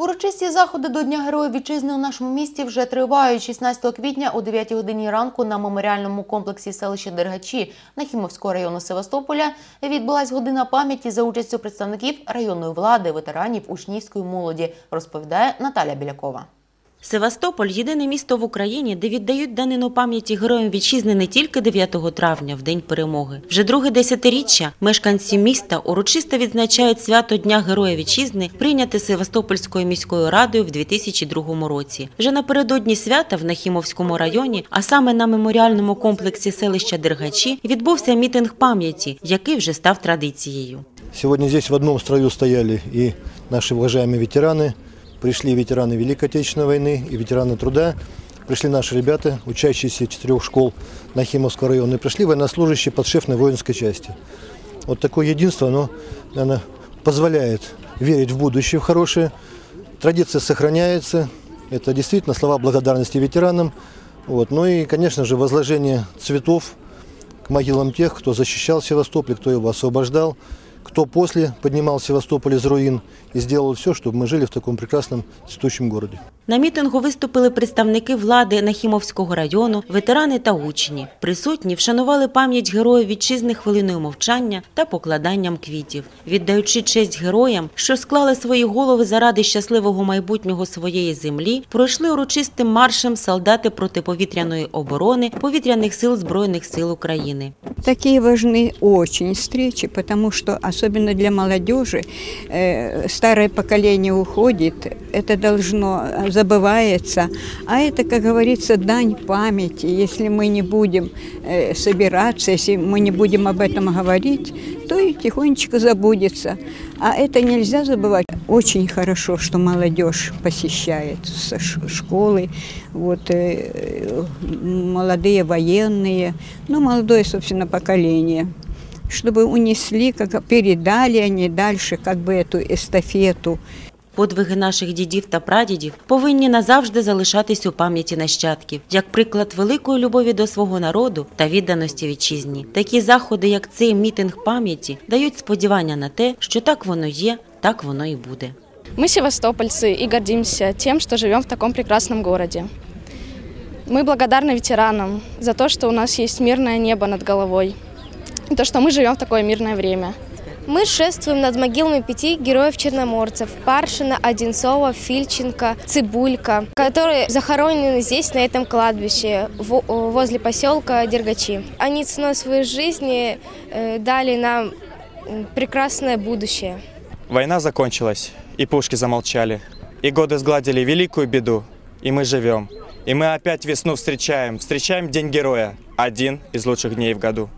Урочисті заходи до Дня Героїв Вітчизни у нашому місті вже тривають. 16 квітня о 9 годині ранку на меморіальному комплексі селища Дергачі Нахімовського району Севастополя відбулась година пам'яті за участю представників районної влади, ветеранів, учнівської молоді, розповідає Наталя Білякова. Севастополь єдине місто в Україні, де віддають данину пам'яті героям вітчизни не тільки 9 травня, в день перемоги. Вже друге десятиріччя мешканці міста урочисто відзначають свято Дня Героя Вітчизни, прийняте Севастопольською міською радою в 2002 році. Вже напередодні свята в Нахімовському районі, а саме на меморіальному комплексі селища Дергачі, відбувся мітинг пам'яті, який вже став традицією. Сегодня здесь в одном строю стояли и наши уважаемые ветераны. Пришли ветераны Великой Отечественной войны и ветераны труда. Пришли наши ребята, учащиеся четырех школ Нахимовского района. И пришли военнослужащие подшефной воинской части. Вот такое единство, оно, наверное, позволяет верить в будущее, в хорошее. Традиция сохраняется. Это действительно слова благодарности ветеранам. Вот. Ну и, конечно же, возложение цветов к могилам тех, кто защищал Севастополь, кто его освобождал, кто после поднимал Севастополь из руин и сделал все, чтобы мы жили в таком прекрасном цветущем городе. На мітингу виступили представники влади Нахімовського району, ветерани та учні. Присутні вшанували пам'ять героїв вітчизни хвилиною мовчання та покладанням квітів, віддаючи честь героям, що склали свої голови заради щасливого майбутнього своєї землі, пройшли урочистим маршем солдати протиповітряної оборони повітряних сил Збройних сил України. Такие важны очень встречи, потому что особенно для молодежи э, старое поколение уходит, это должно э, забывается, а это, как говорится, дань памяти. Если мы не будем э, собираться, если мы не будем об этом говорить, то и тихонечко забудется. А это нельзя забывать. Очень хорошо, что молодежь посещает школы, вот, молодые военные, ну, молодое, собственно, поколение, чтобы унесли, как, передали они дальше как бы эту эстафету. Подвиги наших дідів та прадідів повинні назавжди залишатись у пам'яті нащадків, як приклад великої любові до свого народу та відданості вітчизні. Такі заходи, як цей мітинг пам'яті, дають сподівання на те, що так воно є, так воно і буде. Мы севастопольцы и гордимся тем, что живем в таком прекрасном городе. Мы благодарны ветеранам за то, что у нас есть мирное небо над головой, и То, что мы живем в такое мирное время. Мы шествуем над могилами пяти героев-черноморцев – Паршина, Одинцова, Фильченко, Цибулька, которые захоронены здесь, на этом кладбище, во- возле поселка Дергачи. Они ценой своей жизни э, дали нам прекрасное будущее. Война закончилась, и пушки замолчали. И годы сгладили великую беду, и мы живем. И мы опять весну встречаем, встречаем День Героя, один из лучших дней в году.